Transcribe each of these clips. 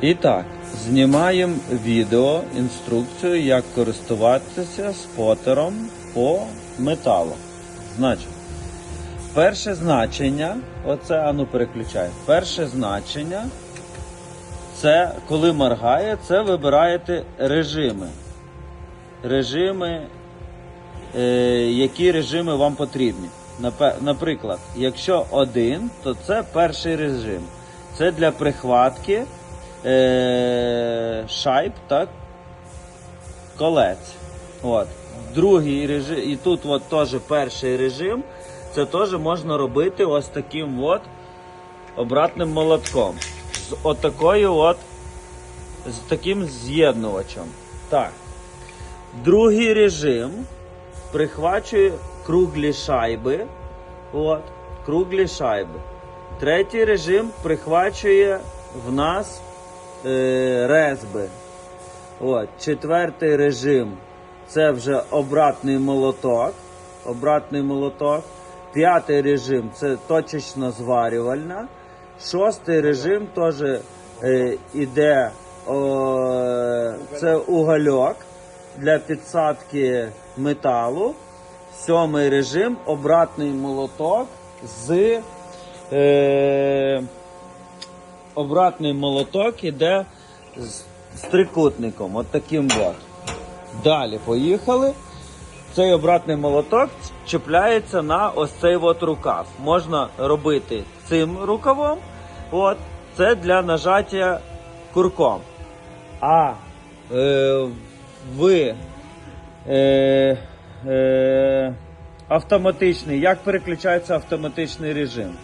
І так, знімаємо відео, інструкцію, як користуватися спотером по металу. Значить, перше значення, оце ану переключай. Перше значення, це коли моргає, це вибираєте режими. Режими, е, які режими вам потрібні. Наприклад, якщо один, то це перший режим. Це для прихватки е, шайб та колець. От. Другий режим, і тут от теж перший режим, це теж можна робити ось таким от обратним молотком. З отакою от, з таким з'єднувачем. Так. Другий режим прихвачує круглі шайби. От, круглі шайби. Третій режим прихвачує в нас е, резьби. От, четвертий режим це вже обратний молоток. Обратний молоток. П'ятий режим це точечно зварювальна. Шостий режим теж е, іде о, це угольок для підсадки металу. Сьомий режим обратний молоток з е, обратний молоток іде з, з трикутником. От таким от. Далі поїхали. Цей обратний молоток чіпляється на ось цей от рукав. Можна робити цим рукавом. От, це для нажаття курком. А е, ви е, е, автоматичний. Як переключається автоматичний режим?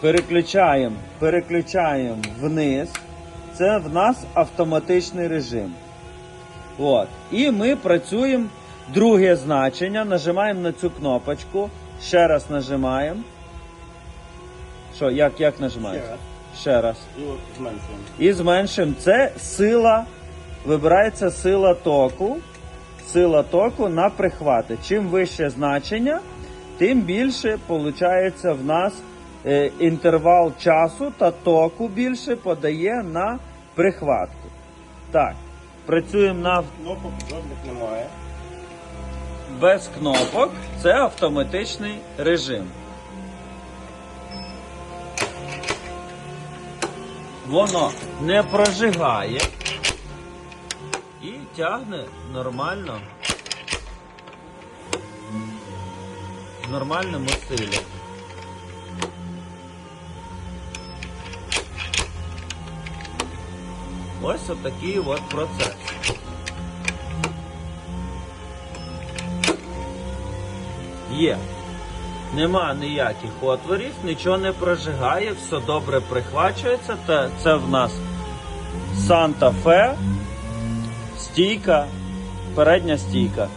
Переключаємо, переключаємо вниз. Це в нас автоматичний режим. От. І ми працюємо друге значення. Нажимаємо на цю кнопочку. Ще раз нажимаємо. Що, як, як нажимається? Ще раз. Ще раз. І зменшуємо. І зменшимо. Це сила. Вибирається сила току. Сила току на прихвати. Чим вище значення, тим більше виходить в нас інтервал часу та току більше подає на прихватку. Так, працюємо на Кнопок жодних немає. без кнопок. Це автоматичний режим. Воно не прожигає і тягне нормально. В нормальному стилі. Ось отакий от процес. Є. Нема ніяких отворів, нічого не прожигає, все добре прихвачується. Та це в нас Санта Фе, стійка, передня стійка.